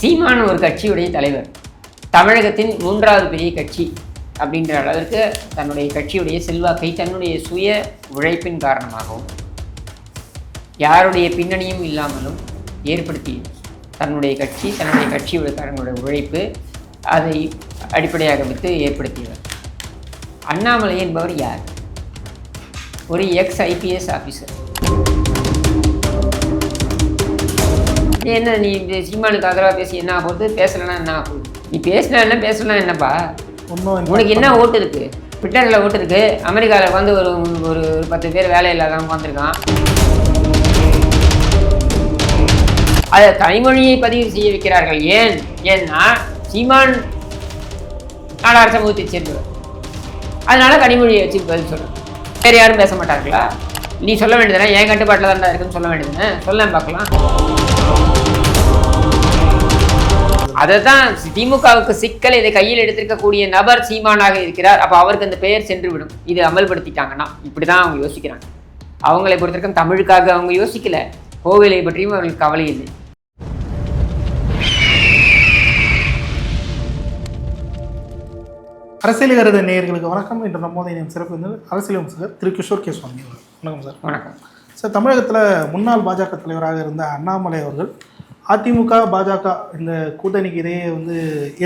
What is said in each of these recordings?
சீமான ஒரு கட்சியுடைய தலைவர். தமிழகத்தின் மூன்றாவது பெரிய கட்சி அப்படின்ற அளவிற்கு தன்னுடைய கட்சியுடைய செல்வாக்கை தன்னுடைய சுய உழைப்பின் காரணமாகவும் யாருடைய பின்னணியும் இல்லாமலும் ஏற்படுத்தி தன்னுடைய கட்சி தன்னுடைய கட்சியுடைய உழைப்பு அதை அடிப்படையாக வைத்து ஏற்படுத்தியவர். அண்ணாமலை என்பவர் யார்? ஒரு எக்ஸ் ஐபிஎஸ் ஆஃபீஸர் என்ன நீ சீமானுக்கு ஆதரவாக பேசி என்ன போகுது பேசலைன்னா என்ன ஆக போகுது நீ பேசினா என்ன? பேசலாம் என்னப்பா? உனக்கு என்ன ஓட்டு இருக்கு? ட்விட்டரில் ஓட்டு இருக்கு. அமெரிக்காவில் வந்து ஒரு ஒரு பத்து பேர் வேலை இல்லாதவங்க வந்திருக்கான் அதை கனிமொழியை பதிவு செய்ய வைக்கிறார்கள். ஏன்? ஏன்னா சீமான் நாடார் சமூகத்தை சேர்ந்தவர். அதனால கனிமொழியை வச்சு பதில் சொல்றேன் வேறு யாரும் பேச மாட்டார்களா? நீ சொல்ல வேண்டியதுனா என் கட்டுப்பாட்டில் தான் இருக்குன்னு சொல்ல வேண்டியதுன்னு சொல்ல பார்க்கலாம். அதை தான் திமுகவுக்கு சிக்கல் இதை கையில் எடுத்திருக்கக்கூடிய நபர் சீமானாக இருக்கிறார். அப்போ அவருக்கு அந்த பெயர் சென்று விடும் இது அமல்படுத்திட்டாங்கன்னா இப்படி தான் அவங்க யோசிக்கிறாங்க. அவங்களை பொறுத்தவரைக்கும் தமிழுக்காக அவங்க யோசிக்கல. கோவிலை பற்றியும் அவர்களுக்கு கவலை இல்லை. அரசியல் கருத நேயர்களுக்கு வணக்கம். இன்று நம்மோதைய நேம் சிறப்பு விருந்தினர் அரசியல் விமர்சகர் திரு கிஷோர் கே சுவாமி அவர்கள். வணக்கம் சார். வணக்கம். சார் தமிழகத்தில் முன்னாள் பாஜக தலைவராக இருந்த அண்ணாமலை அவர்கள் அதிமுக பாஜக இந்த கூட்டணிக்கு இடையே வந்து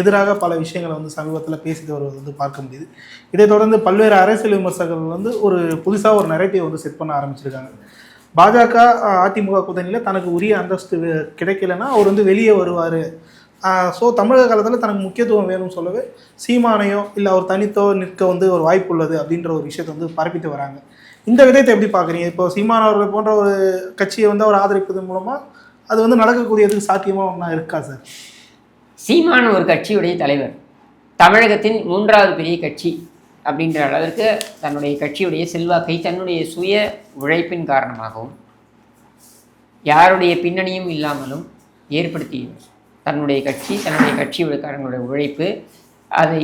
எதிராக பல விஷயங்களை வந்து சமீபத்தில் பேசிட்டு வருவது வந்து பார்க்க முடியுது. இதை தொடர்ந்து பல்வேறு அரசியல் விமர்சகர்கள் வந்து ஒரு புதுசாக ஒரு நெரேட்டிவ் வந்து செட் பண்ண ஆரம்பிச்சிருக்காங்க. பாஜக அதிமுக கூட்டணியில் தனக்கு உரிய அந்தஸ்து கிடைக்கலன்னா அவர் வந்து வெளியே வருவார். ஸோ தமிழக காலத்தில் தனக்கு முக்கியத்துவம் வேணும்னு சொல்லவே சீமானையோ இல்லை அவர் தனித்தோ நிற்க வந்து ஒரு வாய்ப்பு உள்ளது அப்படின்ற ஒரு விஷயத்தை வந்து பரப்பிட்டு வராங்க. இந்த விதத்தை எப்படி பார்க்குறீங்க? இப்போ சீமான் அவர்கள் போன்ற ஒரு கட்சியை வந்து அவர் ஆதரிப்பதன் மூலமாக அது வந்து நடக்கக்கூடியதுக்கு சாத்தியமாக ஒன்றா இருக்கா சார் சீமான் ஒரு கட்சியுடைய தலைவர். தமிழகத்தின் மூன்றாவது பெரிய கட்சி அப்படின்ற அளவிற்கு தன்னுடைய கட்சியுடைய செல்வாக்கை தன்னுடைய சுய உழைப்பின் காரணமாகவும் யாருடைய பின்னணியும் இல்லாமலும் ஏற்படுத்தியவர் தன்னுடைய கட்சி தன்னுடைய கட்சியுடைய உழைப்பு அதை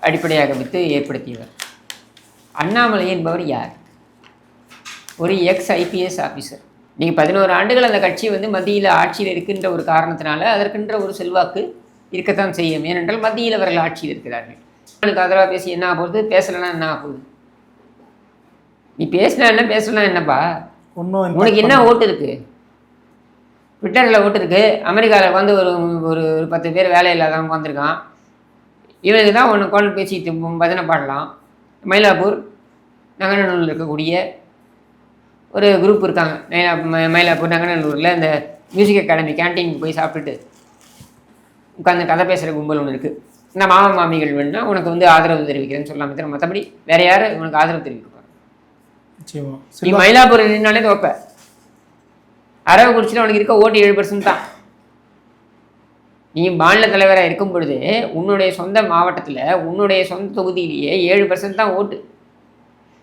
அடிப்படையாக வைத்து ஏற்படுத்தியவர். அண்ணாமலை என்பவர் யார்? ஒரு எக்ஸ் ஐபிஎஸ் ஆஃபீஸர் நீங்கள் பதினோரு ஆண்டுகள் அந்த கட்சி வந்து மத்தியில் ஆட்சியில் இருக்கின்ற ஒரு காரணத்தினால அதற்கென்ற ஒரு செல்வாக்கு இருக்கத்தான் செய்யும். ஏனென்றால் மத்தியில் அவர்கள் ஆட்சியில் இருக்கிறார்கள். அவனுக்கு ஆதரவாக பேசி என்ன ஆக போகுது? பேசலைன்னா என்ன ஆக போகுது? நீ பேசினா என்ன? பேசலாம் என்னப்பா? ஒன்றும் உனக்கு என்ன ஓட்டு இருக்கு? ட்விட்டரில் ஓட்டு இருக்கு. அமெரிக்காவில் வந்து ஒரு ஒரு ஒரு பத்து பேர் வேலை இல்லாதவங்க வந்திருக்கான் இவனுக்கு தான் ஒன்று கோல் பேசிட்டு பஜனை பாடலாம். மயிலாப்பூர் நங்கநல்லூரில் இருக்கக்கூடிய ஒரு குரூப் இருக்காங்க. மயிலா மயிலாப்பூர் நங்கநல்லூரில் இந்த மியூசிக் அகாடமி கேன்டீனுக்கு போய் சாப்பிட்டுட்டு உட்காந்து கதை பேசுகிற கும்பல் ஒன்று இருக்குது இந்த மாமா மாமிகள் வேணும்னா உனக்கு வந்து ஆதரவு தெரிவிக்கிறேன்னு சொல்லலாமே தவிர மற்றபடி வேற யார் உனக்கு ஆதரவு தெரிவிக்க நீ மயிலாப்பூர் நின்னாலே தோப்ப அரவக்குறிச்சியில் உனக்கு இருக்க ஓட்டு ஏழு பர்சன்ட் தான். நீ மாநில தலைவராக இருக்கும் பொழுது உன்னுடைய சொந்த மாவட்டத்தில் உன்னுடைய சொந்த தொகுதியிலேயே ஏழு பர்சன்ட் தான் ஓட்டு.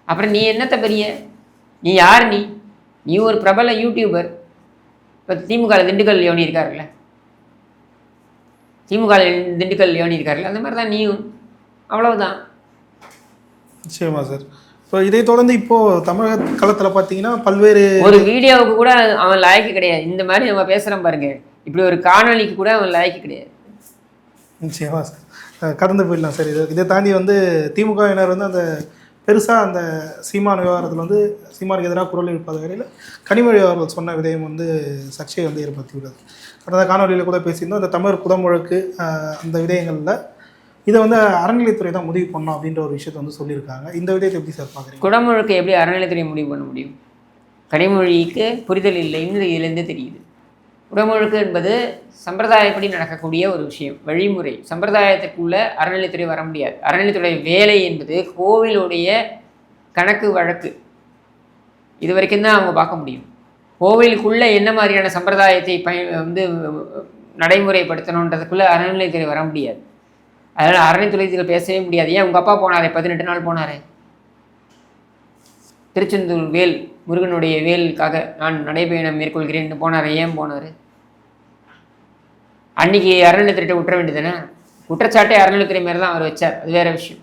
அப்புறம் நீ என்னத்த பெரிய? நீ யார் நீ? நீ ஒரு பிரபல யூடியூபர் இப்போ திமுக திண்டுக்கல் யோனி இருக்காருல்ல. திமுக திண்டுக்கல் யோனி இருக்காருல்ல. அந்த மாதிரி தான் நீயும். அவ்வளவுதான். நிச்சயமா சார் இப்போ இதை தொடர்ந்து இப்போ தமிழக களத்தில் பார்த்தீங்கன்னா பல்வேறு ஒரு வீடியோவுக்கு கூட அவன் லாய்க்கு கிடையாது. இந்த மாதிரி நம்ம பேசுகிறோம் பாருங்க. இப்படி ஒரு காணொளிக்கு கூட அவன் லாய்க்கு கிடையாது. நிச்சயமா சார் கடந்து போயிடலாம் சார் இது இதை தாண்டி வந்து திமுகவினர் வந்து அந்த பெருசாக அந்த சீமான் விவகாரத்தில் வந்து சீமானுக்கு எதிராக குரல் எழுப்பாத வகையில் கனிமொழி அவர்கள் சொன்ன விதயம் வந்து சர்ச்சையை வந்து ஏற்படுத்தியுள்ளது. கடந்த காணொலியில் கூட பேசியிருந்தோம் அந்த தமிழ் குடமுழக்கு அந்த விடயங்களில் இதை வந்து அறநிலைத்துறை தான் முடிவு பண்ணோம் அப்படின்ற ஒரு விஷயத்தை வந்து சொல்லியிருக்காங்க. இந்த விடயத்தை எப்படி சார் பார்க்குறீங்க குடமுழுக்கு எப்படி அறநிலையத்துறை முடிவு பண்ண முடியும்? கனிமொழிக்கு புரிதல் இல்லைன்னு இதிலேருந்து தெரியுது. குடமுழுக்கு என்பது சம்பிரதாயப்படி நடக்கக்கூடிய ஒரு விஷயம் வழிமுறை. சம்பிரதாயத்துக்குள்ள அறநிலைத்துறை வர முடியாது. அறநிலைத்துறை வேலை என்பது கோவிலுடைய கணக்கு வழக்கு. இது வரைக்கும் தான் அவங்க பார்க்க முடியும். கோவிலுக்குள்ள என்ன மாதிரியான சம்பிரதாயத்தை பய வந்து நடைமுறைப்படுத்தணுன்றதுக்குள்ள அறநிலைத்துறை வர முடியாது. அதனால் அறநிலைத்துறையில் பேசவே முடியாது. ஏன் உங்கள் அப்பா போனாரே? பதினெட்டு நாள் போனாரே? திருச்செந்தூர் வேல் முருகனுடைய வேலுக்காக நான் நடைபயணம் மேற்கொள்கிறேன்னு போனார்? ஏன் போனார்? அன்னைக்கு அறநிலையத்துறையிட்ட விட்டுற வேண்டியதுதானே குற்றச்சாட்டை அறநிலையத்துறை மேலே தான் அவர் வச்சார். அது வேற விஷயம்.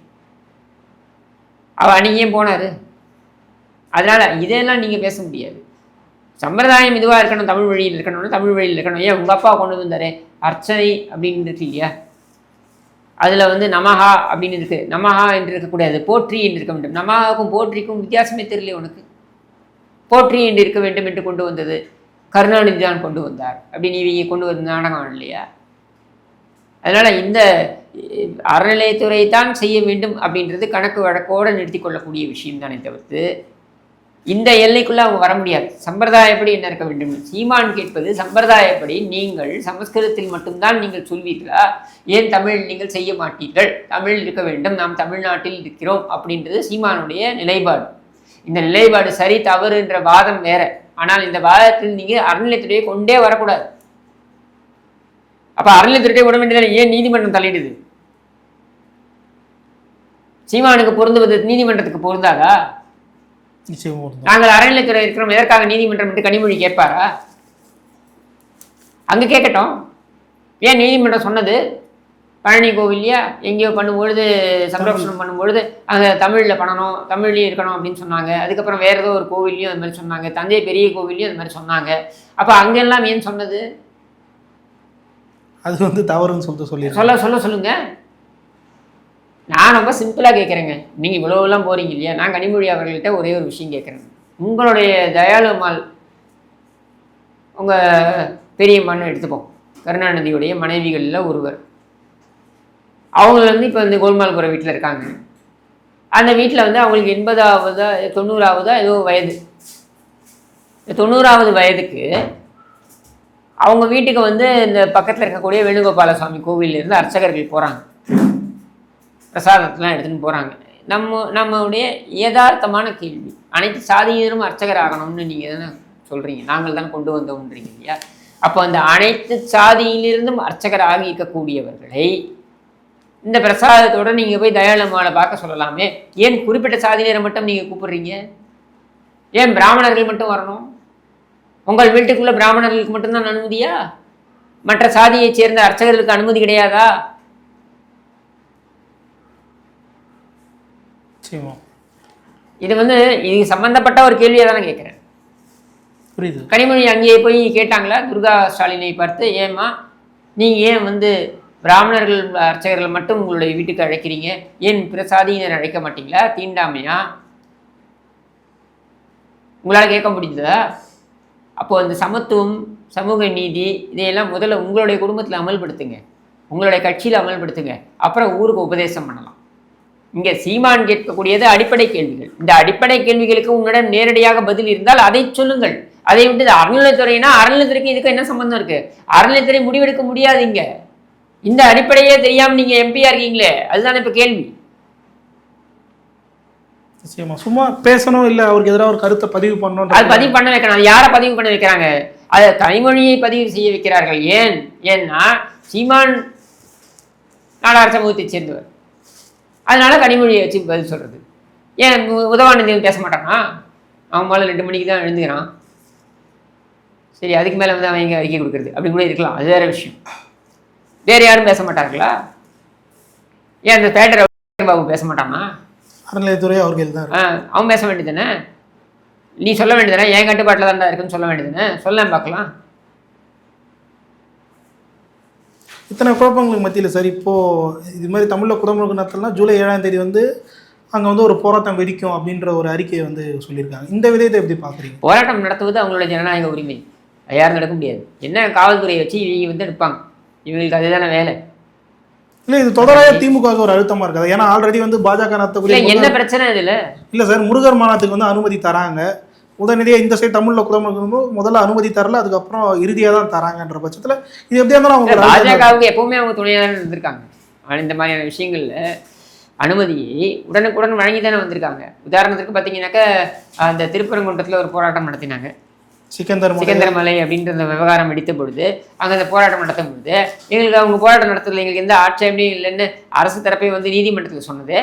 அவர் அன்னைக்கு ஏன் போனார்? அதனால் இதெல்லாம் நீங்கள் பேச முடியாது. சம்பிரதாயம் இதுவாக இருக்கணும் தமிழ் வழியில் இருக்கணும்னா தமிழ் வழியில் இருக்கணும். ஏன் உங்கள் அப்பா கொண்டு வந்தார்? அர்ச்சனை அப்படின்னு இருக்கு இல்லையா? அதில் வந்து நமஹா அப்படின்னு இருக்குது நமஹா என்று இருக்கக்கூடாது போற்றி என்று இருக்க வேண்டும். நமஹாவுக்கும் போற்றிக்கும் வித்தியாசமே தெரியல உனக்கு. போற்றி என்று இருக்க வேண்டும் என்று கொண்டு வந்தது. கருணாநிதி தான் கொண்டு வந்தார். அப்படின்னு இவங்க கொண்டு வந்த நாடகம் இல்லையா? அதனால் இந்த அறநிலையத்துறை தான் செய்ய வேண்டும் அப்படின்றது கணக்கு வழக்கோடு நிறுத்தி கொள்ளக்கூடிய விஷயம் தானே தவிர்த்து இந்த எல்லைக்குள்ளே அவங்க வர முடியாது. சம்பிரதாயப்படி என்ன இருக்க வேண்டும்? சீமான் கேட்பது சம்பிரதாயப்படி நீங்கள் சமஸ்கிருதத்தில் மட்டும்தான் நீங்கள் சொல்வீர்களா? ஏன் தமிழ் நீங்கள் செய்ய மாட்டீர்கள்? தமிழ் இருக்க வேண்டும். நாம் தமிழ்நாட்டில் இருக்கிறோம் அப்படின்றது சீமானுடைய நிலைப்பாடு. இந்த நிலைப்பாடு சரி தவறு என்ற வாதம் வேற. ஆனால் இந்த வாதத்தில் நீங்கள் அறநிலையத்துறையை கொண்டே வரக்கூடாது. அப்போ அறநிலையத்துறையை விட வேண்டியதானே ஏன் நீதிமன்றம் தலையிடுது? சீமானுக்கு பொருந்துவது நீதிமன்றத்துக்கு பொருந்தாதா? நாங்கள் அறநிலைத்துறை இருக்கிறோம் எதற்காக நீதிமன்றம் என்று கனிமொழி கேட்பாரா? அங்கே கேட்கட்டும். ஏன் நீதிமன்றம் சொன்னது? பழனி கோவில்லையா எங்கேயோ பண்ணும்பொழுது சம்ரக்ஷணம் பண்ணும்பொழுது அங்கே தமிழில் பண்ணணும் தமிழ்லேயும் இருக்கணும் அப்படின்னு சொன்னாங்க. அதுக்கப்புறம் வேறு ஏதோ ஒரு கோவில்லையும் அது மாதிரி சொன்னாங்க. தஞ்சை பெரிய கோவில்லையும் அது மாதிரி சொன்னாங்க. அப்போ அங்கெல்லாம் ஏன் சொன்னது? அது வந்து தவறுன்னு சொல்லிட்டு சொல்லிடுறேன் சொல்ல சொல்ல சொல்லுங்க. நான் ரொம்ப சிம்பிளாக கேட்குறேங்க நீங்கள் இவ்வளோலாம் போறீங்க இல்லையா? நான் கனிமொழி அவர்கள்ட்ட ஒரே ஒரு விஷயம் கேட்குறேன் உங்களுடைய தயாளு அம்மாள் உங்கள் பெரியம்மான்னு எடுத்துப்போம். கருணாநிதியுடைய மனைவிகளில் ஒருவர். அவங்க வந்து இப்போ இந்த கோல்மால்புர வீட்டில் இருக்காங்க. அந்த வீட்டில் வந்து அவங்களுக்கு எண்பதாவதா தொண்ணூறாவதா ஏதோ வயது. தொண்ணூறாவது வயதுக்கு அவங்க வீட்டுக்கு வந்து இந்த பக்கத்தில் இருக்கக்கூடிய வேணுகோபால சுவாமி கோவிலேருந்து அர்ச்சகர்கள் போகிறாங்க பிரசாதத்தெலாம் எடுத்துன்னு போகிறாங்க நம்ம நம்மளுடைய யதார்த்தமான கேள்வி. அனைத்து சாதியினரும் அர்ச்சகர் ஆகணும்னு நீங்கள் தானே சொல்கிறீங்க நாங்கள் தான் கொண்டு வந்தோம்ன்றீங்க இல்லையா? அப்போ அந்த அனைத்து சாதியிலிருந்தும் அர்ச்சகர் ஆகி இருக்கக்கூடியவர்களை இந்த பிரசாதத்தோட நீங்கள் போய் தயாளம்மாவை பார்க்க சொல்லலாமே. ஏன் குறிப்பிட்ட சாதியினரை மட்டும் நீங்கள் கூப்பிடுறீங்க? ஏன் பிராமணர்கள் மட்டும் வரணும்? உங்கள் வீட்டுக்குள்ள பிராமணர்களுக்கு மட்டும்தான் அனுமதியா? மற்ற சாதியைச் சேர்ந்த அர்ச்சகர்களுக்கு அனுமதி கிடையாதா? இது வந்து இது சம்பந்தப்பட்ட ஒரு கேள்வியை தானே கேட்குறேன். புரியுது. கனிமொழி அங்கேயே போய் கேட்டாங்களா? துர்கா ஸ்டாலினை பார்த்து ஏம்மா நீங்கள் ஏன் வந்து பிராமணர்கள் அர்ச்சகர்கள் மட்டும் உங்களுடைய வீட்டுக்கு அழைக்கிறீங்க. ஏன் பிற சாதியினர் அழைக்க மாட்டீங்களா? தீண்டாமையா? உங்களால் கேட்க முடிஞ்சதா? அப்போது அந்த சமத்துவம் சமூக நீதி இதையெல்லாம் முதல்ல உங்களுடைய குடும்பத்தில் அமல்படுத்துங்க. உங்களுடைய கட்சியில் அமல்படுத்துங்க. அப்புறம் ஊருக்கு உபதேசம் பண்ணலாம். இங்கே சீமான் கேட்கக்கூடியது அடிப்படை கேள்விகள். இந்த அடிப்படை கேள்விகளுக்கு உன்னிடம் நேரடியாக பதில் இருந்தால் அதை சொல்லுங்கள். அதை விட்டு அறநிலைத்துறைனா அறநிலைத்துறைக்கு இதுக்கு என்ன சம்பந்தம் இருக்குது அறநிலைத்துறை முடிவெடுக்க முடியாது இங்கே. இந்த அடிப்படையே தெரியாம நீங்க எம்பியா இருக்கீங்களே? அதுதானே இப்ப கேள்வி. நிச்சயமா. சும்மா பேசணும் இல்லை அவருக்கு எதிராக ஒரு கருத்தை பதிவு அது பண்ணணும் பதிவு பண்ண வைக்கணும். அது யாரை பதிவு பண்ண வைக்கிறாங்க? அது கனிமொழியை பதிவு செய்ய வைக்கிறார்கள். ஏன்? ஏன்னா சீமான் நாடார் சமூகத்தைச் சேர்ந்தவர். அதனால கனிமொழியை வச்சு பதில் சொல்றது. ஏன் உ- உதவானந்தன் பேச மாட்டானா? அவன் மேலே ரெண்டு மணிக்கு தான் எழுந்துக்கிறான். சரி அதுக்கு மேலே வந்து அவன் எங்கே அறிக்கை கொடுக்குறது. அப்படி கூட இருக்கலாம். அது வேற விஷயம். வேற யாரும் பேச மாட்டார்களா? ஏன் அந்த தேட்டர் பாபு பேச மாட்டானா? அறநிலையத்துறை அவர்கள் தான் அவன் பேச வேண்டியதுதானே? நீ சொல்ல வேண்டியதுதானே? என் கட்டுப்பாட்டில் தான்டா இருக்குன்னு சொல்ல வேண்டியதுதானே? சொல்ல பார்க்கலாம். இத்தனை குழப்பங்களுக்கு மத்தியில் சார் இப்போ இது மாதிரி தமிழில் குடமுழுக்கு நடத்தலாம் ஜூலை ஏழாம் தேதி வந்து அங்கே வந்து ஒரு போராட்டம் வெடிக்கும் அப்படின்ற ஒரு அறிக்கையை வந்து சொல்லியிருக்காங்க. இந்த விதத்தை எப்படி பார்க்குறீங்க? போராட்டம் நடத்துவது அவங்களோட ஜனநாயக உரிமை. யாரும் நடக்க முடியாது. என்ன காவல்துறையை வச்சு இவங்க வந்து எடுப்பாங்க இவங்களுக்கு அதுதானே வேலை. இல்லை இது தொடராக திமுக ஒரு அழுத்தமாக இருக்காது. ஏன்னா ஆல்ரெடி வந்து பாஜக நடத்தக்கூடிய என்ன பிரச்சனை இதில்? இல்லை சார் முருகர் மாநாட்டுக்கு வந்து அனுமதி தராங்க. உடனடியாக இந்த சைடு தமிழில் குடமுழுக்கு முதல்ல அனுமதி தரல அதுக்கப்புறம் இறுதியாக தான் தராங்கன்ற பட்சத்தில் இது எப்படி இருந்தாலும் அவங்க அழுத்தம். பாஜகவுக்கு எப்பவுமே அவங்க துணையாக இருந்திருக்காங்க. ஆனால் இந்த மாதிரியான விஷயங்கள்ல அனுமதியை உடனுக்குடன் வழங்கி தானே வந்திருக்காங்க. உதாரணத்துக்கு பார்த்தீங்கன்னாக்கா அந்த திருப்பரங்குன்றத்தில் ஒரு போராட்டம் நடத்தினாங்க. சிக்கந்தர் மலை சிக்கந்தரமலை அப்படின்ற அந்த விவகாரம் வெடித்த பொழுது அங்கே அந்த போராட்டம் நடத்தும் பொழுது எங்களுக்கு அவங்க போராட்டம் நடத்துறதுல எங்களுக்கு எந்த ஆட்சேபனையும் இல்லைன்னு அரசு தரப்பை வந்து நீதிமன்றத்தில் சொன்னது.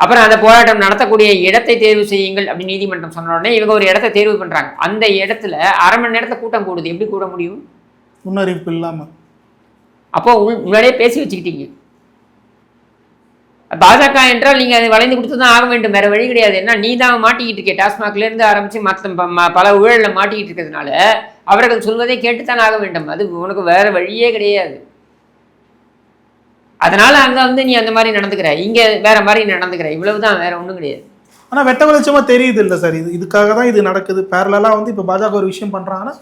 அப்புறம் அந்த போராட்டம் நடத்தக்கூடிய இடத்தை தேர்வு செய்யுங்கள் அப்படின்னு நீதிமன்றம் சொன்ன உடனே இவங்க ஒரு இடத்தை தேர்வு பண்றாங்க. அந்த இடத்துல அரை மணி நேரத்தை கூட்டம் கூடுது. எப்படி கூட முடியும்? முன்னறிவிப்பு இல்லாமல் அப்போ முன்னாடியே பேசி வச்சுக்கிட்டீங்க. பாஜக என்றால் நீங்கள் அதை வளைந்து கொடுத்து தான் ஆக வேண்டும். வேறு வழி கிடையாது. என்ன? நீ தான் மாட்டிக்கிட்டு இருக்கே. டாஸ்மாக்ல இருந்து மற்ற பல ஊழலில் மாட்டிக்கிட்டு இருக்கிறதுனால அவர்கள் சொல்வதை கேட்டுத்தான் ஆக வேண்டும். அது உனக்கு வேற வழியே கிடையாது. அதனால் அங்கே வந்து நீ அந்த மாதிரி நடந்துக்கிற. இங்கே வேற மாதிரி நடந்துக்கிற. இவ்வளவுதான். வேற ஒன்றும் கிடையாது. ஆனால் வெட்ட வெளிச்சமாக தெரியுது இல்லை சார். இது இதுக்காக தான் இது நடக்குது. பேரலா வந்து இப்போ பாஜக ஒரு விஷயம் பண்ணுறாங்கன்னா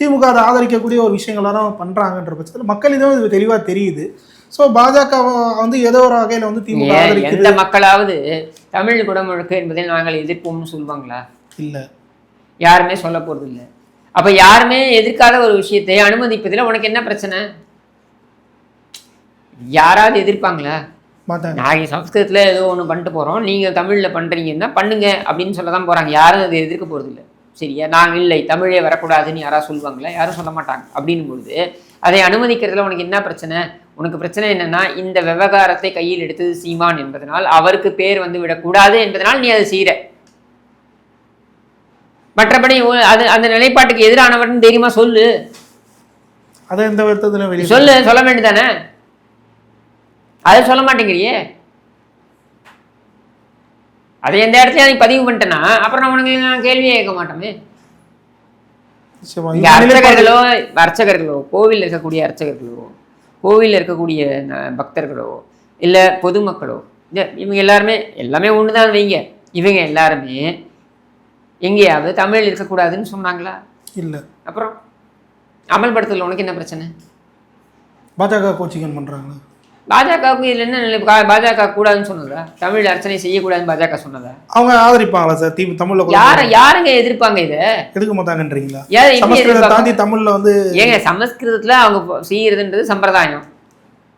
திமுக அதை ஆதரிக்கக்கூடிய ஒரு விஷயங்களெல்லாம் பண்ணுறாங்கன்ற பட்சத்தில் மக்கள் இதுவும் இது தெளிவாக தெரியுது. ஸோ பாஜக வந்து ஏதோ ஒரு வகையில வந்து திமுக எந்த மக்களாவது தமிழ் குடமுழுக்கு என்பதை நாங்கள் எதிர்ப்போம்னு சொல்லுவாங்களா? இல்ல. யாருமே சொல்ல போறது இல்லை அப்ப யாருமே எதிர்க்காத ஒரு விஷயத்தை அனுமதிப்பதில் உனக்கு என்ன பிரச்சனை? யாராவது எதிர்ப்பாங்களா? நாங்கள் சம்ஸ்கிருதத்தில் ஏதோ ஒன்று பண்ணிட்டு போகிறோம் நீங்கள் தமிழில் பண்ணுறீங்கன்னா பண்ணுங்க அப்படின்னு சொல்ல தான் போகிறாங்க யாரும் அதை எதிர்க்க போகிறது இல்லை சரியா? நான் இல்லை. தமிழே வரக்கூடாதுன்னு யாராவது சொல்லுவாங்களா? யாரும் சொல்ல மாட்டாங்க. அப்படின்னும் பொழுது அதை அனுமதிக்கிறதுல உனக்கு என்ன பிரச்சனை? உனக்கு பிரச்சனை என்னன்னா இந்த விவகாரத்தை கையில் எடுத்தது சீமான் என்பதனால் அவருக்கு பேர் வந்து விடக்கூடாது என்பதனால் நீ அதை செய்கிற மற்றபடி அது அந்த நிலைப்பாட்டுக்கு எதிரானவர்னு தைரியமா? சொல்லு. அதை எந்த வெளியே சொல்லு சொல்ல வேண்டியதானே அதை சொல்ல மாட்டேங்கிறியே. அதை எந்த இடத்துலயும் நீ பதிவு பண்ணிட்டேன்னா அப்புறம் நான் உனக்கு நான் கேள்வியே கேட்க மாட்டோமே. அர்ச்சகர்களோ அர்ச்சகர்களோ கோவிலில் இருக்கக்கூடிய அர்ச்சகர்களோ கோவிலில் இருக்கக்கூடிய பக்தர்களோ இல்லை பொதுமக்களோ இந்த இவங்க எல்லாருமே எல்லாமே ஒன்று தான் வைங்க. இவங்க எல்லாருமே எங்கேயாவது தமிழ் இருக்கக்கூடாதுன்னு சொன்னாங்களா? இல்ல. அப்புறம் அமல்படுத்தல உனக்கு என்ன பிரச்சனை? பாஜக கோச்சிங்கன் பண்றாங்க பாஜகவுக்கு இதில் என்ன பாஜக கூடாதுன்னு சொன்னதா? தமிழ் அர்ச்சனை செய்யக்கூடாதுன்னு பாஜக சொன்னதா? அவங்க ஆதரிப்பாங்களா சார்? தி தமிழ்ல யார யாருங்க எதிர்ப்பாங்க இதை? எடுக்க மாட்டாங்கன்றீங்களா சமஸ்கிருதம்? தாண்டி தமிழ்ல வந்து ஏங்க சமஸ்கிருதத்துல அவங்க செய்யறதுன்றது சம்பிரதாயம்.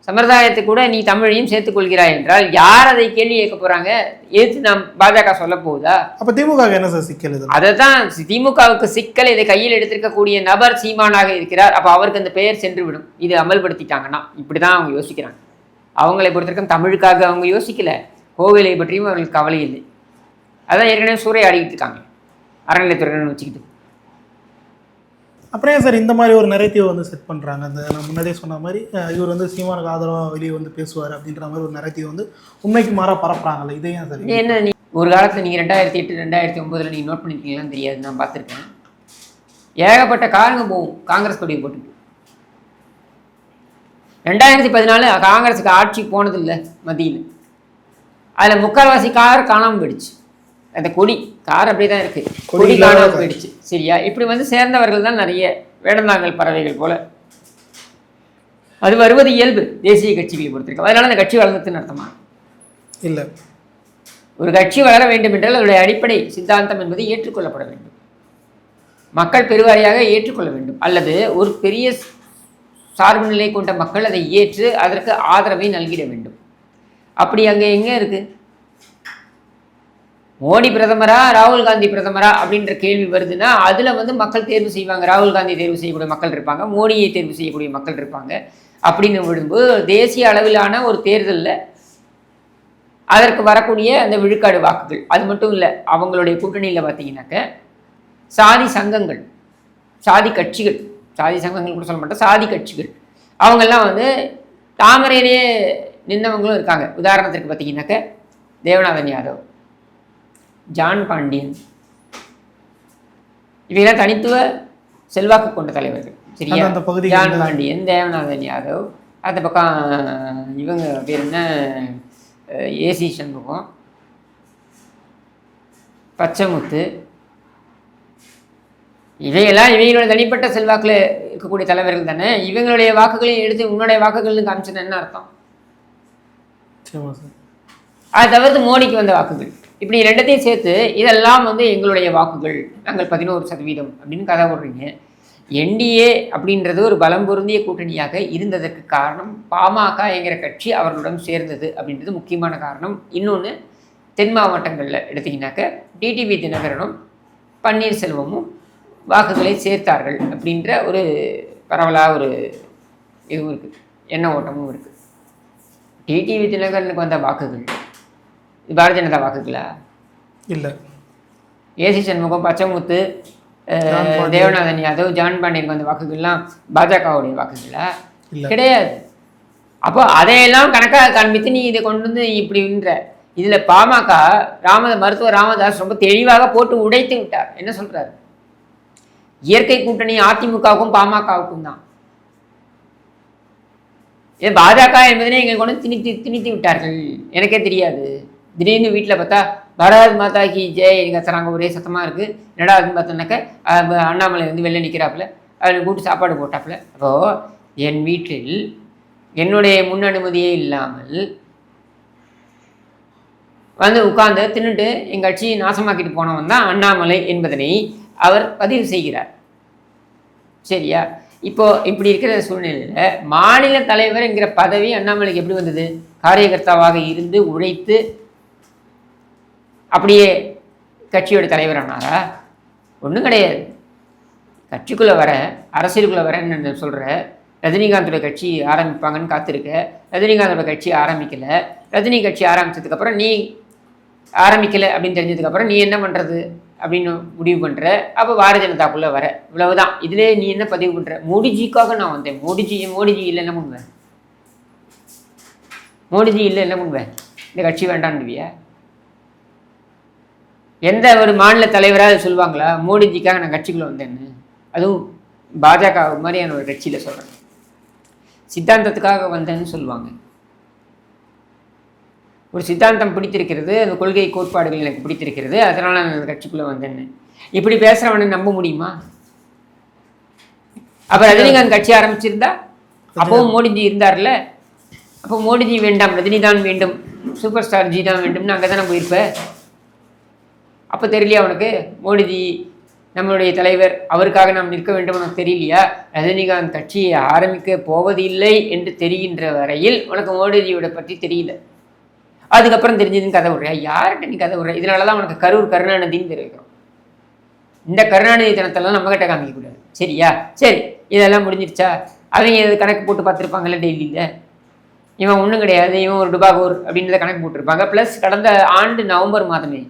சம்பிரதாயத்தை கூட நீ தமிழையும் சேர்த்துக் கொள்கிறாய் என்றால் யார் அதை கேள்வி கேட்க போறாங்க? எதிர்த்து நாம் பாஜக சொல்ல போகுதா? அப்ப திமுக என்ன சார் சிக்கல் அதை தான் திமுகவுக்கு சிக்கல் இதை கையில் எடுத்திருக்கக்கூடிய நபர் சீமானாக இருக்கிறார். அப்போ அவருக்கு அந்த பெயர் சென்று விடும் இது அமல்படுத்திட்டாங்கன்னா. இப்படிதான் அவங்க யோசிக்கிறாங்க. அவங்களை பொறுத்தவரைக்கும் தமிழுக்காக அவங்க யோசிக்கல. கோவிலை பற்றியும் அவர்களுக்கு கவலை இல்லை. அதான் ஏற்கனவே சூறையாடிக்கிட்டு இருக்காங்க அறநிலைத்துறைன்னு வச்சுக்கிட்டு. அப்புறம் சார் இந்த மாதிரி ஒரு நெரேட்டிவ் வந்து செட் பண்றாங்க? அந்த நான் முன்னாடியே சொன்ன மாதிரி இவர் வந்து சீமானுக்கு ஆதரவா வெளியே வந்து பேசுவார் அப்படின்ற மாதிரி ஒரு நெரேட்டிவ் வந்து உண்மைக்கு மாறா பரப்புறாங்கல்ல இதே ஏன் சார் என்ன நீ ஒரு காலத்தில் நீங்கள் ரெண்டாயிரத்தி எட்டு ரெண்டாயிரத்தி ஒம்போதில் நீங்கள் நோட் பண்ணிருக்கீங்களான்னு தெரியாது. நான் பார்த்துருக்கேன். ஏகப்பட்ட காருங்க போகும். காங்கிரஸ் கொடியை போட்டு ரெண்டாயிரத்தி பதினாலு காங்கிரஸுக்கு ஆட்சி போனதில்லை மத்தியில். அதில் முக்கால்வாசி கார் காணாமல் போயிடுச்சு. அந்த கொடி கார் அப்படியே தான் இருக்குது கொடி காணாமல். போயிடுச்சு. சரியா? இப்படி வந்து சேர்ந்தவர்கள் தான் நிறைய வேடந்தாங்கல் பறவைகள் போல. அது வருவது இயல்பு. தேசிய கட்சிகளை பொறுத்திருக்கு அதனால அந்த கட்சி வளர்ந்ததுன்னு அர்த்தமா? இல்ல. ஒரு கட்சி வளர வேண்டும் என்றால் அதனுடைய அடிப்படை சித்தாந்தம் என்பது ஏற்றுக்கொள்ளப்பட வேண்டும். மக்கள் பெருவாரியாக ஏற்றுக்கொள்ள வேண்டும். அல்லது ஒரு பெரிய சார்பு நிலை கொண்ட மக்கள் அதை ஏற்று அதற்கு ஆதரவை நல்கிட வேண்டும். அப்படி அங்கே எங்கே இருக்கு? மோடி பிரதமரா ராகுல் காந்தி பிரதமரா அப்படின்ற கேள்வி வருதுன்னா அதில் வந்து மக்கள் தேர்வு செய்வாங்க. ராகுல் காந்தி தேர்வு செய்யக்கூடிய மக்கள் இருப்பாங்க. மோடியை தேர்வு செய்யக்கூடிய மக்கள் இருப்பாங்க. அப்படின்னு விடும்போது தேசிய அளவிலான ஒரு தேர்தலில் அதற்கு வரக்கூடிய அந்த விழுக்காடு வாக்குகள். அது மட்டும் இல்லை அவங்களுடைய கூட்டணியில் பார்த்தீங்கன்னாக்க சாதி சங்கங்கள் சாதி கட்சிகள் சாதி சங்கங்கள் கூட சொல்ல மாட்டோம் சாதி கட்சிகள். அவங்கெல்லாம் வந்து தாமரையிலே நின்னவங்களும் இருக்காங்க. உதாரணத்திற்கு பார்த்தீங்கன்னாக்க தேவநாதன் யாதவ் ஜான் பாண்டியன். இவையெல்லாம் தனித்துவ செல்வாக்கு கொண்ட தலைவர்கள். சரியா? அந்த- பகுதிக்கு ஜான் பாண்டியன் தேவநாதன் யாதவ் அந்த பக்கம் இவங்க பேர் என்ன? ஏசி சண்முகம் பச்சைமுத்து இவையெல்லாம் இவங்களோட தனிப்பட்ட செல்வாக்கில் இருக்கக்கூடிய தலைவர்கள் தானே? இவங்களுடைய வாக்குகளையும் எடுத்து உன்னுடைய வாக்குகள்னு காமிச்சேன்னு என்ன அர்த்தம்? அதை தவிர்த்து மோடிக்கு வந்த வாக்குகள். இப்படி ரெண்டத்தையும் சேர்த்து இதெல்லாம் வந்து எங்களுடைய வாக்குகள். நாங்கள் பதினோரு சதவீதம் அப்படின்னு கதை போடுறீங்க. என்டிஏ அப்படின்றது ஒரு பலம் பொருந்திய கூட்டணியாக இருந்ததற்கு காரணம் பாமக என்கிற கட்சி அவர்களுடன் சேர்ந்தது அப்படின்றது முக்கியமான காரணம். இன்னொன்று தென் மாவட்டங்களில் எடுத்தீங்கன்னாக்க டிடிவி தினகரனும் பன்னீர்செல்வமும் வாக்குகளை சேர்த்தார்கள் அப்படின்ற ஒரு பரவலாக ஒரு இதுவும் இருக்குது எண்ண ஓட்டமும் இருக்குது டிடிவி தினகரனுக்கு வந்த வாக்குகள் இது பாரதிய ஜனதா வாக்குகளா? இல்ல. A C Shanmugam Pachaimuthu. Devanathan Yadav John பாண்டியனுக்கு வந்த வாக்குகள்லாம் பாஜகவுடைய வாக்குகளா. கிடையாது. அப்போ அதையெல்லாம் கணக்காக காண்பித்து நீ இதை கொண்டு வந்து இப்படின்ற இதில் பாமக ராம மருத்துவர் ராமதாஸ் ரொம்ப தெளிவாக போட்டு உடைத்து விட்டார். என்ன சொல்றாரு? இயற்கை கூட்டணி அதிமுகவுக்கும் பாமகவுக்கும் தான். இது பாஜக என்பதனை எங்களை கொண்டு திணித்து திணித்து விட்டார்கள். எனக்கே தெரியாது. திடீர்னு வீட்டில் பார்த்தா பாரத் மாதா கி ஜெய் கத்துறாங்க. ஒரே சத்தமாக இருக்குது என்னடா அதுன்னு பார்த்தோன்னாக்க அண்ணாமலை வந்து வெளில நிற்கிறாப்புல அதில் கூட்டு சாப்பாடு போட்டாப்புல. அப்போது என் வீட்டில் என்னுடைய முன் அனுமதியே இல்லாமல் வந்து உட்கார்ந்து தின்னுட்டு எங்கள் கட்சியை நாசமாக்கிட்டு போனவன் தான் அண்ணாமலை என்பதனை அவர் பதிவு செய்கிறார். சரியா? இப்போ இப்படி இருக்கிற சூழ்நிலையில் மாநில தலைவர் என்கிற பதவி அண்ணாமலைக்கு எப்படி வந்தது? காரியகர்த்தாவாக இருந்து உழைத்து அப்படியே கட்சியோட தலைவர் ஆனாரா ஒன்றும் கிடையாது. கட்சிக்குள்ளே வர அரசியலுக்குள்ளே வரேன்னு சொல்கிற ரஜினிகாந்தோட கட்சி ஆரம்பிப்பாங்கன்னு காத்திருக்க. ரஜினிகாந்தோட கட்சி ஆரம்பிக்கலை. ரஜினி கட்சி ஆரம்பித்ததுக்கப்புறம் நீ ஆரம்பிக்கலை அப்படின்னு தெரிஞ்சதுக்கப்புறம் நீ என்ன பண்ணுறது அப்படின்னு முடிவு பண்ணுற அப்போ பாரதிய ஜனதாக்குள்ளே வர. இவ்வளவுதான். இதிலே நீ என்ன பதிவு பண்ணுற மோடிஜிக்காக நான் வந்தேன். மோடிஜி மோடிஜி இல்லை என்ன பண்ணுவேன் மோடிஜி இல்லை என்ன பண்ணுவேன் இந்த கட்சி வேண்டான்னுவியா? எந்த ஒரு மாநில தலைவராக சொல்லுவாங்களா மோடிஜிக்காக நான் கட்சிக்குள்ளே வந்தேன்னு? அதுவும் பாஜக மாதிரியான ஒரு கட்சியில் சொல்கிறேன் சித்தாந்தத்துக்காக வந்தேன்னு சொல்லுவாங்க. ஒரு சித்தாந்தம் பிடித்திருக்கிறது அந்த கொள்கை கோட்பாடுகள் எனக்கு பிடித்திருக்கிறது அதனால் நான் அந்த கட்சிக்குள்ளே வந்தேன்னு இப்படி பேசுகிறவனை நம்ப முடியுமா? அப்போ ரஜினிகாந்த் கட்சி ஆரம்பிச்சிருந்தா? அப்பவும் மோடிஜி இருந்தார்ல? அப்போ மோடிஜி வேண்டாம் ரஜினி தான் வேண்டும் சூப்பர் ஸ்டார் ஜி தான் வேண்டும்னு அங்கே தானே போயிருப்ப? அப்போ தெரியலையா உனக்கு? மோடிஜி நம்மளுடைய தலைவர் அவருக்காக நாம் நிற்க வேண்டும் உனக்கு தெரியலையா? ரஜினிகாந்த் கட்சியை ஆரம்பிக்க போவதில்லை என்று தெரிகின்ற வரையில் உனக்கு மோடிஜியோட பற்றி தெரியல. அதுக்கப்புறம் தெரிஞ்சதுன்னு கதை விடுறியா யார்கிட்ட நீ கதை விடுற? இதனால தான் உனக்கு கரூர் கருணாநிதின்னு தெரிவிக்கிறோம் இந்த கருணாநிதி தினத்தெல்லாம் நம்ம கிட்ட காமிக்கக்கூடாது சரியா? சரி இதெல்லாம் முடிஞ்சிருச்சா? அவங்க இது கணக்கு போட்டு பார்த்துருப்பாங்கல்ல டெல்லியில்? இவன் ஒன்றும் கிடையாது இவன் ஒரு டுபாகூர் அப்படின்றத கணக்கு போட்டிருப்பாங்க. ப்ளஸ் கடந்த ஆண்டு நவம்பர் மாதமே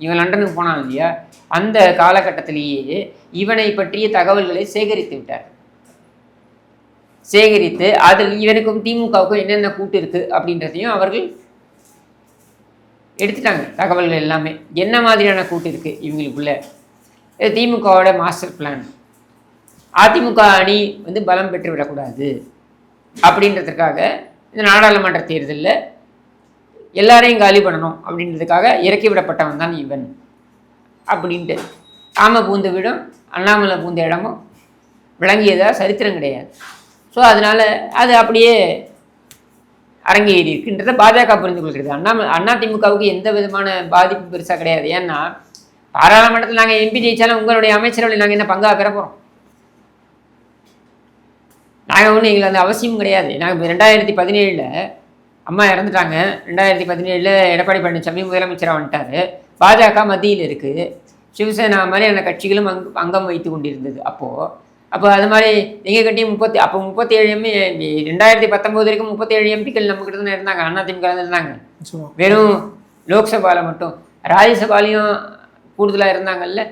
இவன் லண்டனுக்கு போனான் இல்லையா? அந்த காலகட்டத்திலேயே இவனை பற்றிய தகவல்களை சேகரித்து விட்டார். சேகரித்து அதில் இவனுக்கும் திமுகவுக்கும் என்னென்ன கூட்டு இருக்குது அப்படின்றதையும் அவர்கள் எடுத்துட்டாங்க தகவல்கள் எல்லாமே. என்ன மாதிரியான கூட்டு இருக்குது இவங்களுக்குள்ள? இது திமுகவோட மாஸ்டர் பிளான் அதிமுக அணி வந்து பலம் பெற்று விடக்கூடாது அப்படின்றதுக்காக இந்த நாடாளுமன்ற தேர்தலில் எல்லாரையும் காலி பண்ணணும் அப்படின்றதுக்காக இறக்கி விடப்பட்டவன் தான் இவன் அப்படின்ட்டு. ஆமை பூந்த வீடும் அண்ணாமலை பூந்த இடமும் விளங்கியதாக சரித்திரம் கிடையாது. ஸோ அதனால் அது அப்படியே அரங்கேறி இருக்குன்றத பாஜக புரிந்து கொள்கிறது அண்ணா அண்ணா திமுகவுக்கு எந்த விதமான பாதிப்பு பெருசாக கிடையாது. ஏன்னா பாராளுமன்றத்தில் நாங்கள் எம்பி ஜெயிச்சாலும் உங்களுடைய அமைச்சரவையில் நாங்கள் என்ன பங்காக பெற போகிறோம் நாங்கள் ஒன்றும் எங்களுக்கு அந்த அவசியம் கிடையாது. நாங்கள் ரெண்டாயிரத்தி பதினேழில் அம்மா இறந்துட்டாங்க. ரெண்டாயிரத்தி பதினேழில் எடப்பாடி பழனிசாமி முதலமைச்சராக வந்துட்டார். பாஜக மத்தியில் இருக்குது சிவசேனா மாதிரியான கட்சிகளும் அங் அங்கம் வைத்து கொண்டிருந்தது. அப்போது அப்போ அது மாதிரி எங்கள் கட்சியும் முப்பத்தி அப்போ முப்பத்தி ஏழு எம்பி ரெண்டாயிரத்தி பத்தொம்போது வரைக்கும் முப்பத்தி ஏழு எம்பிக்கள் நம்மக்கிட்ட தானே இருந்தாங்க அதிமுக தான் இருந்தாங்க. வெறும் லோக்சபாவில் மட்டும். ராஜ்யசபாலையும் கூடுதலாக இருந்தாங்கல்ல.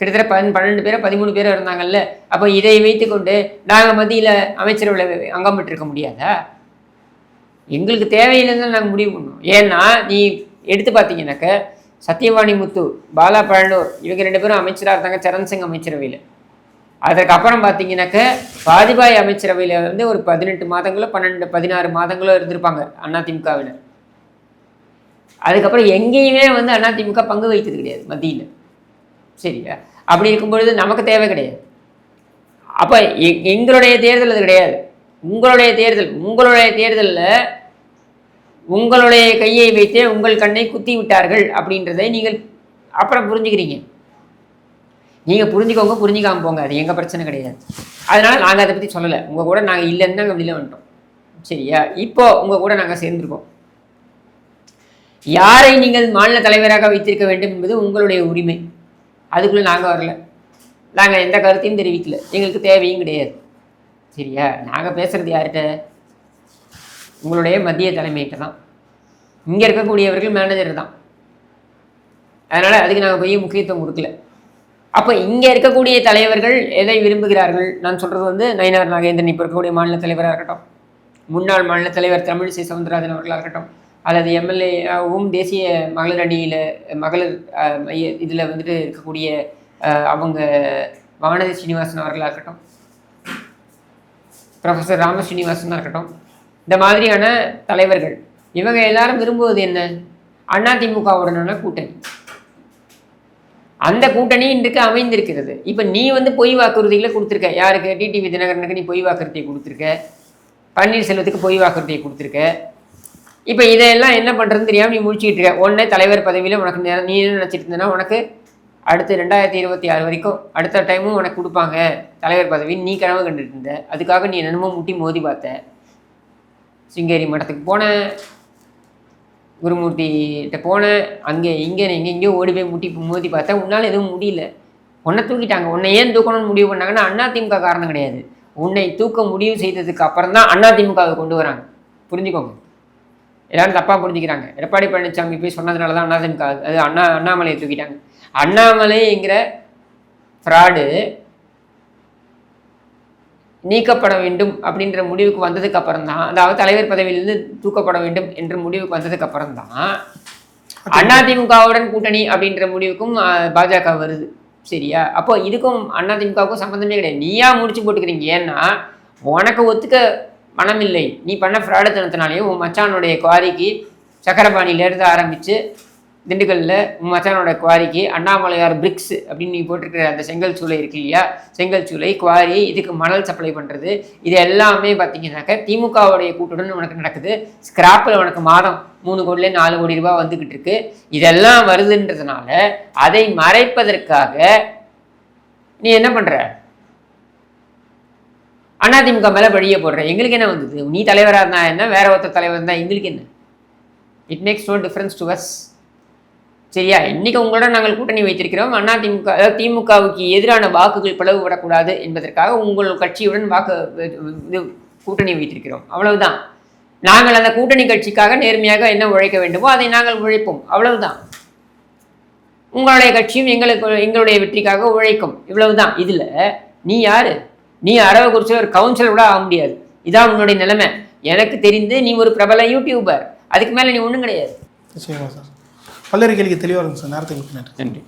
கிட்டத்தட்ட பன் பன்னெண்டு பேரோ பதிமூணு பேரோ இருந்தாங்கல்ல. அப்போ இதை வைத்துக்கொண்டு நாங்கள் மத்தியில் அமைச்சரவையில் அங்கம் பெற்றிருக்க முடியாதா? எங்களுக்கு தேவையில்லைன்னு நாங்கள் முடிவு பண்ணோம். ஏன்னா நீ எடுத்து பார்த்தீங்கன்னாக்க சத்யவாணி முத்து பாலா பழனூர் இவங்க ரெண்டு பேரும் அமைச்சராக இருந்தாங்க சரண் சிங் அமைச்சரவையில். அதுக்கப்புறம் பார்த்தீங்கன்னாக்க வாஜ்பாய் அமைச்சரவையில் வந்து ஒரு பதினெட்டு மாதங்களோ பன்னெண்டு பதினாறு மாதங்களோ இருந்திருப்பாங்க அதிமுகவினர் அதுக்கப்புறம் எங்கேயுமே வந்து அதிமுக பங்கு வைத்தது கிடையாது மத்தியில். சரியா? அப்படி இருக்கும் பொழுது நமக்கு தேவை கிடையாது. அப்போ எங்களுடைய தேர்தல் அது கிடையாது. உங்களுடைய தேர்தல் உங்களுடைய தேர்தலில் உங்களுடைய கையை வைத்தே உங்கள் கண்ணை குத்தி விட்டார்கள் அப்படின்றதை நீங்கள் அப்புறம் புரிஞ்சுக்கிறீங்க. நீங்கள் புரிஞ்சுக்கோங்க புரிஞ்சிக்காம போங்க. அது எங்கள் பிரச்சனை கிடையாது. அதனால் நாங்கள் அதை பற்றி சொல்லலை. உங்கள் கூட நாங்கள் இல்லைன்னு நாங்கள் வெளியில் வந்துட்டோம். சரியா? இப்போ உங்கள் கூட நாங்கள் சேர்ந்துருக்கோம். யாரை நீங்கள் மாநில தலைவராக வைத்திருக்க வேண்டும் என்பது உங்களுடைய உரிமை. அதுக்குள்ளே நாங்கள் வரல. நாங்கள் எந்த கருத்தையும் தெரிவிக்கல. எங்களுக்கு தேவையும் கிடையாது. சரியா? நாங்கள் பேசுகிறது யார்கிட்ட? உங்களுடைய மத்திய தலைமையிட்ட தான். இங்கே இருக்கக்கூடியவர்கள் மேனேஜர் தான். அதனால் அதுக்கு நாங்கள் போய் முக்கியத்துவம் கொடுக்கல. அப்போ இங்கே இருக்கக்கூடிய தலைவர்கள் எதை விரும்புகிறார்கள்? நான் சொல்கிறது வந்து நயினார் நாகேந்திரன் இப்போ இருக்கக்கூடிய மாநில தலைவராக இருக்கட்டும். முன்னாள் மாநில தலைவர் தமிழிசை சவுந்தரராஜன் அவர்களாக இருக்கட்டும். அல்லது எம்எல்ஏவும் தேசிய மகளிர் அணியில் மகளிர் இதில் வந்துட்டு இருக்கக்கூடிய அவங்க வானதி ஸ்ரீனிவாசன் அவர்களாக இருக்கட்டும். ப்ரொஃபஸர் ராம ஸ்ரீனிவாசனாக இருக்கட்டும். இந்த மாதிரியான தலைவர்கள். இவங்க எல்லாரும் விரும்புவது என்ன? அதிமுகவுடனான கூட்டணி. அந்த கூட்டணி இன்றைக்கு அமைந்திருக்கிறது. இப்போ நீ வந்து பொய் வாக்குறுதிகளை கொடுத்துருக்க. யாருக்கு? டிடிவி தினகரனுக்கு நீ பொய் வாக்குறுதியை கொடுத்துருக்க. பன்னீர்செல்வத்துக்கு பொய் வாக்குறுதியை கொடுத்துருக்க. இப்போ இதையெல்லாம் என்ன பண்ணுறதுன்னு தெரியாமல் நீ முடிச்சுக்கிட்டு இருக்க. உடனே தலைவர் பதவியில் உனக்கு நீ என்ன நினச்சிட்டு இருந்தனா உனக்கு அடுத்து ரெண்டாயிரத்தி இருபத்தி ஆறு வரைக்கும் அடுத்த டைமும் உனக்கு கொடுப்பாங்க. தலைவர் பதவி. நீ கனவு கண்டுட்டு இருந்த. அதுக்காக நீ என்னமோ முட்டி மோதி பார்த்த. சிங்கேரி மடத்துக்கு போன குருமூர்த்திகிட்ட போனேன் அங்கே இங்கே எங்கே எங்கேயோ ஓடி போய் முட்டி மோதி பார்த்தா உன்னால் எதுவும் முடியல. உன்னை தூக்கிட்டாங்க. உன்னை ஏன் தூக்கணும்னு முடிவு பண்ணாங்கன்னா அதிமுக காரணம் கிடையாது. உன்னை தூக்க முடிவு செய்ததுக்கு அப்புறம் தான் அதிமுகவை கொண்டு வராங்க. புரிஞ்சுக்கோங்க. எல்லாரும் தப்பாக புரிஞ்சுக்கிறாங்க. எடப்பாடி பழனிசாமி போய் சொன்னதுனால தான் அதிமுக அது அண்ணா அண்ணாமலையை தூக்கிட்டாங்க. அண்ணாமலைங்கிற ஃப்ராடு நீக்கப்பட வேண்டும் அப்படின்ற முடிவுக்கு வந்ததுக்கு அப்புறம் தான் அதாவது தலைவர் பதவியிலிருந்து தூக்கப்பட வேண்டும் என்ற முடிவுக்கு வந்ததுக்கு அப்புறம் தான் அதிமுகவுடன் கூட்டணி அப்படின்ற முடிவுக்கும் பாஜக வருது. சரியா? அப்போ இதுக்கும் அதிமுகவுக்கும் சம்மந்தமே கிடையாது. நீயா முடிச்சு போட்டுக்கிறீங்க. ஏன்னா உனக்கு ஒத்துக்க மனம் இல்லை நீ பண்ண ஃப்ராடுத்தனத்தினாலேயும் உன் மச்சானுடைய குவாரிக்கு சக்கரபாணியிலேருந்து ஆரம்பித்து திண்டுக்கல்லில் மச்சானோட குவாரிக்கு அண்ணாமலையார் பிரிக்ஸ் அப்படின்னு நீ போட்டிருக்கிற அந்த செங்கல் சூளை இருக்கு இல்லையா? செங்கல் சூளை குவாரி இதுக்கு மணல் சப்ளை பண்ணுறது இது எல்லாமே பார்த்தீங்கன்னாக்க திமுகவுடைய கூட்டுடன் உனக்கு நடக்குது. ஸ்கிராப்பில் உனக்கு மாதம் மூணு கோடியில நாலு கோடி ரூபாய் வந்துக்கிட்டு இருக்கு. இதெல்லாம் வருதுன்றதுனால அதை மறைப்பதற்காக நீ என்ன பண்ணுற அதிமுக மேலே பழிய போடுற. எங்களுக்கு என்ன வந்தது? நீ தலைவராக இருந்தா என்ன? வேற ஒருத்தர் தலைவர் இருந்தால் எங்களுக்கு என்ன? It makes no difference to us சரியா? இன்னைக்கு உங்களோட நாங்கள் கூட்டணி வைத்திருக்கிறோம். அண்ணா திமுக அதாவது திமுகவுக்கு எதிரான வாக்குகள் பிளவுபடக்கூடாது என்பதற்காக உங்கள் கட்சியுடன் வாக்கு இது கூட்டணி வைத்திருக்கிறோம். அவ்வளவுதான். நாங்கள் அந்த கூட்டணி கட்சிக்காக நேர்மையாக என்ன உழைக்க வேண்டுமோ அதை நாங்கள் உழைப்போம். அவ்வளவுதான். உங்களுடைய கட்சியும் எங்களுக்கு எங்களுடைய வெற்றிக்காக உழைக்கும். இவ்வளவுதான். இதில் நீ யாரு? நீ அரவக்குறிச்சி ஒரு கவுன்சிலர் கூட ஆக முடியாது. இதான் உன்னுடைய நிலைமை. எனக்கு தெரிந்து நீ ஒரு பிரபல யூடியூபர் அதுக்கு மேலே நீ ஒன்றும் கிடையாது. நிச்சயமா சார். பல்லரி கேள்விக்கு தெளிவாக இருந்துச்சு சார். நேரத்துக்கு நன்றி.